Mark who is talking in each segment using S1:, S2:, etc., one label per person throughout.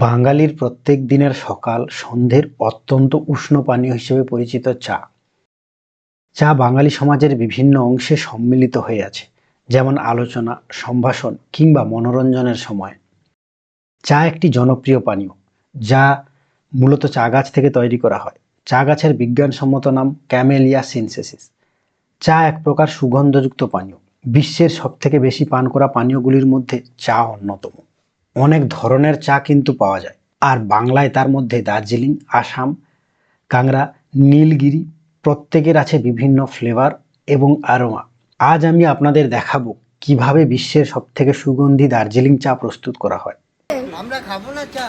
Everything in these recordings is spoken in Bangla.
S1: বাঙালির প্রত্যেক দিনের সকাল সন্ধ্যের অত্যন্ত উষ্ণ পানীয় হিসেবে পরিচিত চা। চা বাঙালি সমাজের বিভিন্ন অংশে সম্মিলিত হয়ে আছে, যেমন আলোচনা, সম্ভাষণ কিংবা মনোরঞ্জনের সময়। চা একটি জনপ্রিয় পানীয়, যা মূলত চা গাছ থেকে তৈরি করা হয়। চা গাছের বিজ্ঞানসম্মত নাম ক্যামেলিয়া সিনসেসিস চা এক প্রকার সুগন্ধযুক্ত পানীয়, বিশ্বের সবথেকে বেশি পান করা পানীয়গুলির মধ্যে চা অন্যতম। অনেক ধরনের চা কিন্তু পাওয়া যায়। আর বাংলায় তার মধ্যে দার্জিলিং আসাম কাংড়া নীলগিরি প্রত্যেকের আছে বিভিন্ন ফ্লেভার এবং আরোমা আজ আমি আপনাদের দেখাবো কীভাবে বিশ্বের সবথেকে সুগন্ধি দার্জিলিং চা প্রস্তুত করা হয়।
S2: আমরা খাব না চা?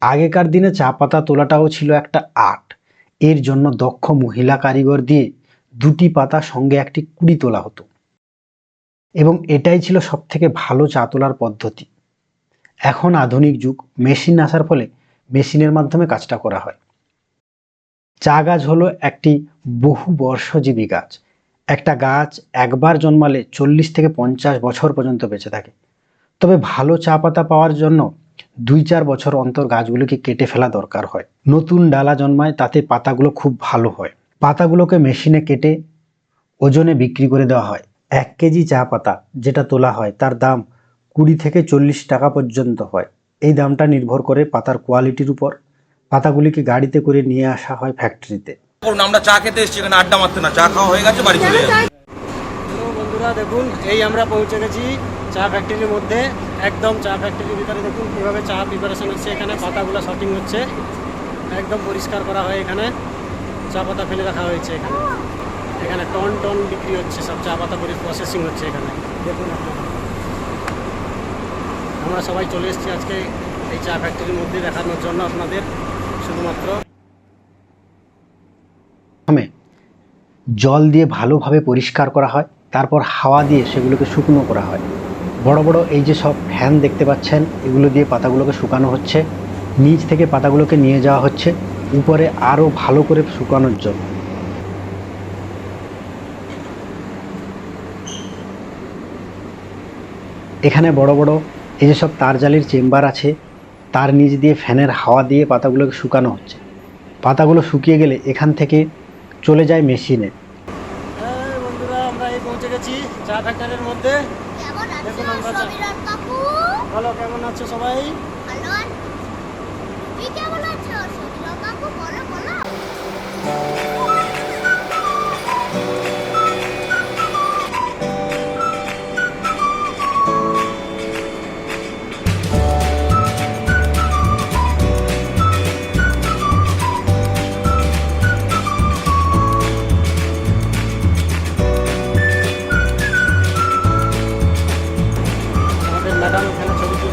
S1: আগেকার দিনে চা পাতা তোলাটাও ছিল একটা আর্ট। এর জন্য দক্ষ মহিলা কারিগর দিয়ে দুটি পাতা সঙ্গে একটি কুড়ি তোলা হতো। এবং এটাই ছিল সবথেকে ভালো চা তোলার পদ্ধতি। এখন আধুনিক যুগ, মেশিন আসার ফলে মেশিনের মাধ্যমে কাজটা করা হয়। চা গাছ হলো একটি বহু বর্ষজীবী গাছ। একটা গাছ একবার জন্মালে চল্লিশ থেকে পঞ্চাশ বছর পর্যন্ত বেঁচে থাকে। তবে ভালো চা পাতা পাওয়ার জন্য দুই চার বছর অন্তর গাছগুলোকে কেটে ফেলা দরকার হয়। নতুন ডালা জন্মায়, তাতে পাতাগুলো খুব ভালো হয়। পাতাগুলোকে মেশিনে কেটে ওজনে বিক্রি করে দেওয়া হয়। এক কেজি চা পাতা যেটা তোলা হয়, তার দাম কুড়ি থেকে চল্লিশ টাকা পর্যন্ত হয়। এই দামটা নির্ভর করে পাতার কোয়ালিটির উপর। পাতাগুলিকে গাড়িতে করে নিয়ে আসা হয় ফ্যাক্টরিতে
S3: আমরা চা খেতে এসেছি এখানে আড্ডা মারতে না। চা খাওয়া হয়ে গেছে বাড়ি চলে যাবে
S4: বন্ধুরা দেখুন এই আমরা পৌঁছে গেছি চা ফ্যাক্টরির মধ্যে। একদম চা ফ্যাক্টরির ভিতরে দেখুন কীভাবে চা প্রিপারেশন হচ্ছে। এখানে পাতাগুলো শটিং হচ্ছে। একদম পরিষ্কার করা হয় এখানে। চা পাতা ফেলে রাখা হয়েছে এখানে। এখানে টন টন বিক্রি হচ্ছে সব চা পাতা করে প্রসেসিং হচ্ছে এখানে। দেখুন আপনারা। আমরা সবাই চলে এসেছি আজকে এই চা ফ্যাক্টরির মধ্যে দেখানোর জন্য আপনাদের, শুধুমাত্র।
S1: জল দিয়ে ভালোভাবে পরিষ্কার করা হয়, তারপর হাওয়া দিয়ে সেগুলোকে শুকনো করা হয়। বড় বড় এই যে সব ফ্যান দেখতে পাচ্ছেন, এগুলো দিয়ে পাতাগুলোকে শুকানো হচ্ছে। নিচ থেকে পাতাগুলোকে নিয়ে যাওয়া হচ্ছে। উপরে আরও ভালো করে শুকানোর জন্য। এখানে বড় বড় এই যে সব তার জালির চেম্বার আছে তার নিচ দিয়ে ফ্যানের হাওয়া দিয়ে পাতাগুলোকে শুকানো হচ্ছে। পাতাগুলো শুকিয়ে গেলে এখান থেকে চলে যায় মেশিনে।
S4: হ্যাঁ বন্ধুরা আমরা এই পৌঁছে গেছি চা ফ্যাক্টরির মধ্যে।
S5: কেমন আছো
S4: ভালো কেমন সবাই?
S5: কেমন আছো? বলো বলো।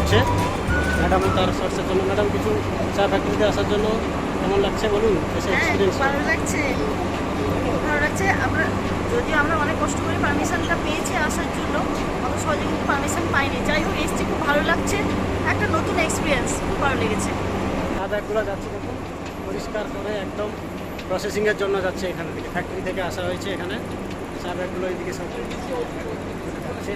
S4: তুলছে ম্যাডামও তার সোর্সের জন্য। ম্যাডাম কিছু চা ফ্যাক্টরিতে আসার জন্য কেমন লাগছে বলুন? এসে
S6: হ্যাঁ
S4: এক্সপিরিয়েন্স
S6: ভালো লাগছে। ভালো লাগছে। আমরা যদিও আমরা অনেক কষ্ট করে পারমিশনটা পেয়েছি আসার জন্য অত সহজে কিন্তু পারমিশন পাইনি। যাই হোক এসছি খুব ভালো লাগছে। একটা নতুন এক্সপিরিয়েন্স খুব ভালো লেগেছে।
S4: ব্যাগগুলো যাচ্ছে দেখুন। পরিষ্কার করে একদম প্রসেসিংয়ের জন্য যাচ্ছে এখান থেকে। ফ্যাক্টরি থেকে আসা হয়েছে এখানে। চা ব্যাগগুলো এইদিকে সব যাচ্ছে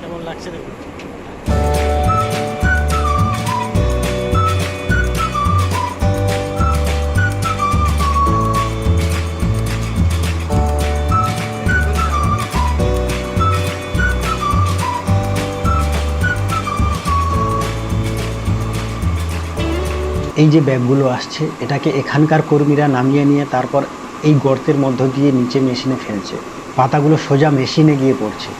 S4: কেমন লাগছে দেখুন।
S1: এই যে ব্যাগগুলো আসছে, এটাকে এখানকার কর্মীরা নামিয়ে নিয়ে তারপর এই গর্তের মধ্য দিয়ে নিচে মেশিনে ফেলছে। পাতাগুলো সোজা মেশিনে গিয়ে পড়ছে।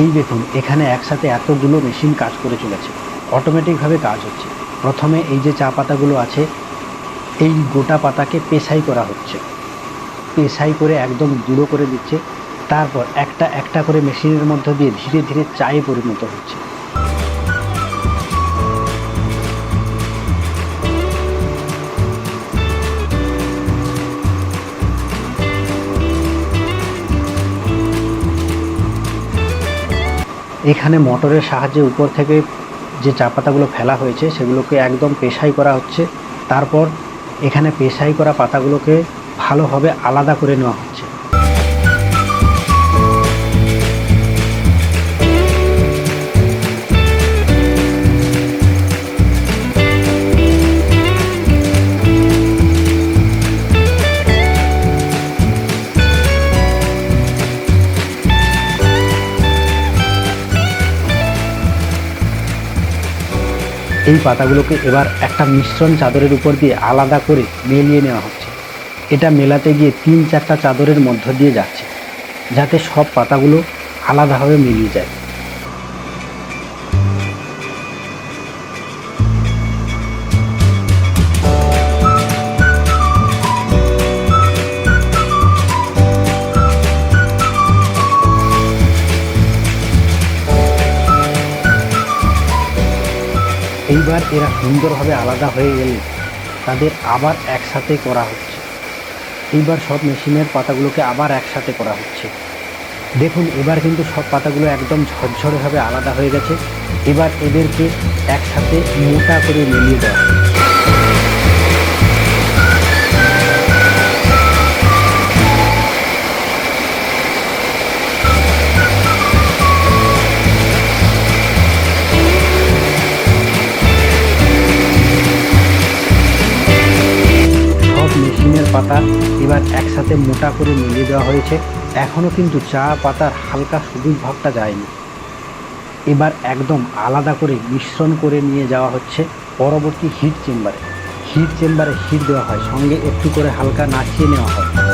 S1: এই দেখুন, এখানে একসাথে এতগুলো মেশিন কাজ করে চলেছে। অটোমেটিকভাবে কাজ হচ্ছে। প্রথমে এই যে চা পাতাগুলো আছে, এই গোটা পাতাকে পেশাই করা হচ্ছে। পেশাই করে একদম গুঁড়ো করে দিচ্ছে। তারপর একটা একটা করে মেশিনের মধ্য দিয়ে ধীরে ধীরে চায়ে পরিণত হচ্ছে। এখানে মোটরের সাহায্যে উপর থেকে যে চা পাতাগুলো ফেলা হয়েছে, সেগুলোকে একদম পেশাই করা হচ্ছে। তারপর এখানে পেশাই করা পাতাগুলোকে ভালোভাবে আলাদা করে নেওয়া হচ্ছে। এই পাতাগুলোকে এবার একটা মিশ্রণ চাদরের উপর দিয়ে আলাদা করে মেলিয়ে নেওয়া হচ্ছে। এটা মেলাতে গিয়ে তিন চারটা চাদরের মধ্য দিয়ে যাচ্ছে, যাতে সব পাতাগুলো আলাদাভাবে মিলিয়ে যায়। এইবার এরা সুন্দরভাবে আলাদা হয়ে গেলে তাদের আবার একসাথে করা হচ্ছে। এইবার সব মেশিনের পাতাগুলোকে আবার একসাথে করা হচ্ছে। দেখুন, এবার কিন্তু সব পাতাগুলো একদম ঝরঝরেভাবে আলাদা হয়ে গেছে। এবার এদেরকে একসাথে মোটা করে মিলিয়ে দেওয়া একসাথে মোটা করে মিলিয়ে দেওয়া হয়েছে। এখনও কিন্তু চা পাতার হালকা সবুজ ভাবটা যায়নি। এবার একদম আলাদা করে মিশ্রণ করে নিয়ে যাওয়া হচ্ছে পরবর্তী হিট চেম্বারে। হিট চেম্বারে হিট দেওয়া হয়, সঙ্গে একটু করে হালকা নাচিয়ে নেওয়া হয়।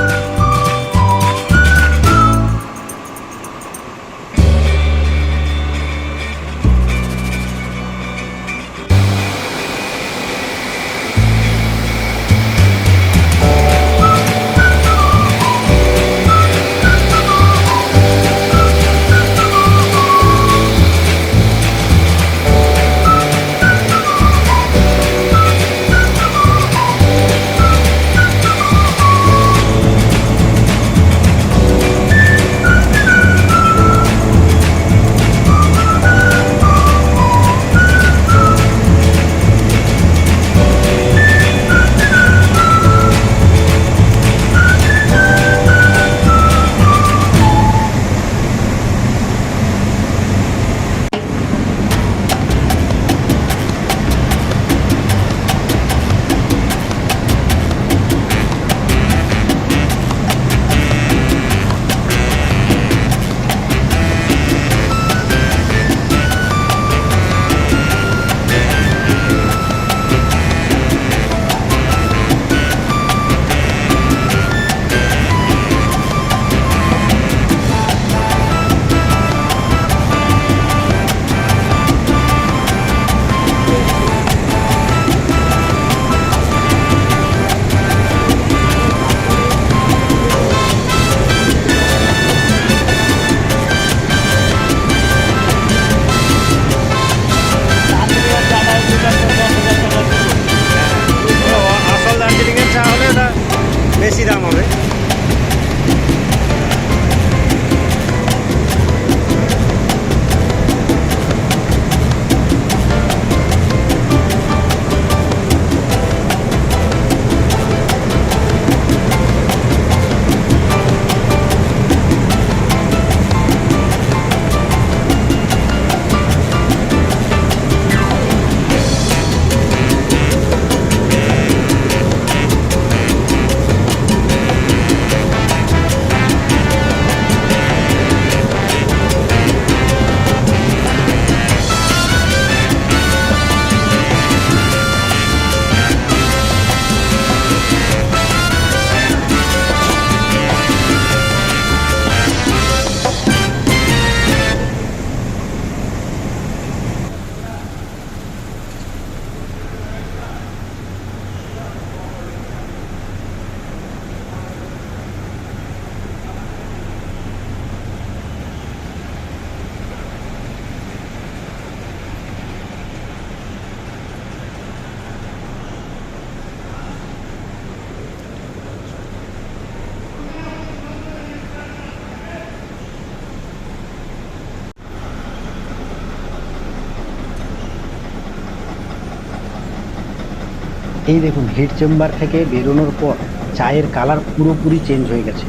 S1: এই দেখুন হিট চেম্বার থেকে বেরোনোর পর চায়ের কালার পুরোপুরি চেঞ্জ হয়ে গেছে।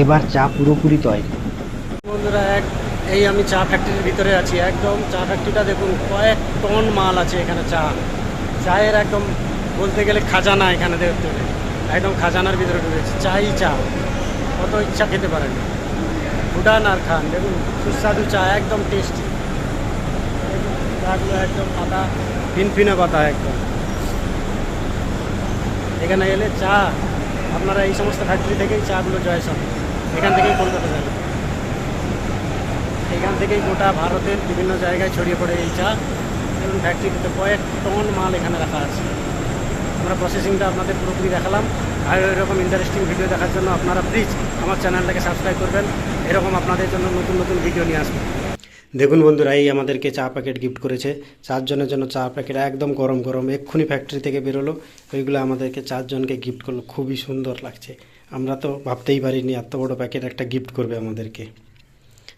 S1: এবার চা পুরোপুরি তৈরি।
S4: বন্ধুরা, এক, এই আমি চা ফ্যাক্টরির ভিতরে আছি। একদম চা ফ্যাক্টরিটা দেখুন, কয়েক টন মাল আছে এখানে চা। চায়ের একদম বলতে গেলে খাজানা এখানে দেখতে একদম খাজানার ভিতরে ঢুকেছে। চাই চা। কত ইচ্ছা খেতে পারেন। ভুটান আর খান, দেখুন, সুস্বাদু চা, একদম টেস্টি চাগুলো একদম পাতা, ফিনফিনে পাতা একদম। এখানে এলে চা, আপনারা এই সমস্ত ফ্যাক্টরি থেকেই চাগুলো জয় সব। এখান থেকেই কলকাতা যাবে। এখান থেকেই গোটা ভারতের বিভিন্ন জায়গায় ছড়িয়ে পড়ে এই চা। এবং ফ্যাক্টরিতে কয়েক টন মাল এখানে রাখা আছে। আমরা প্রসেসিংটা আপনাদের পুরোপুরি দেখালাম। আর এরকম ইন্টারেস্টিং ভিডিও দেখার জন্য আপনারা প্লিজ আমার চ্যানেলটাকে সাবস্ক্রাইব করবেন। এরকম আপনাদের জন্য নতুন নতুন ভিডিও নিয়ে আসবেন দেখুন বন্ধুরা, এই আমাদেরকে চা প্যাকেট গিফট করেছে। চারজনের জন্য চা প্যাকেট একদম গরম গরম। এক্ষুনি ফ্যাক্টরি থেকে বেরোলো। ওইগুলো আমাদেরকে চারজনকে গিফট করল। খুবই সুন্দর লাগছে। আমরা তো ভাবতেই পারিনি, এত বড় প্যাকেট একটা গিফট করবে আমাদেরকে।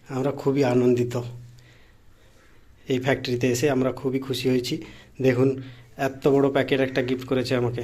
S4: আমরা খুবই আনন্দিত। এই ফ্যাক্টরিতে এসে আমরা খুবই খুশি হয়েছি। দেখুন, এত বড় প্যাকেট একটা গিফট করেছে আমাকে।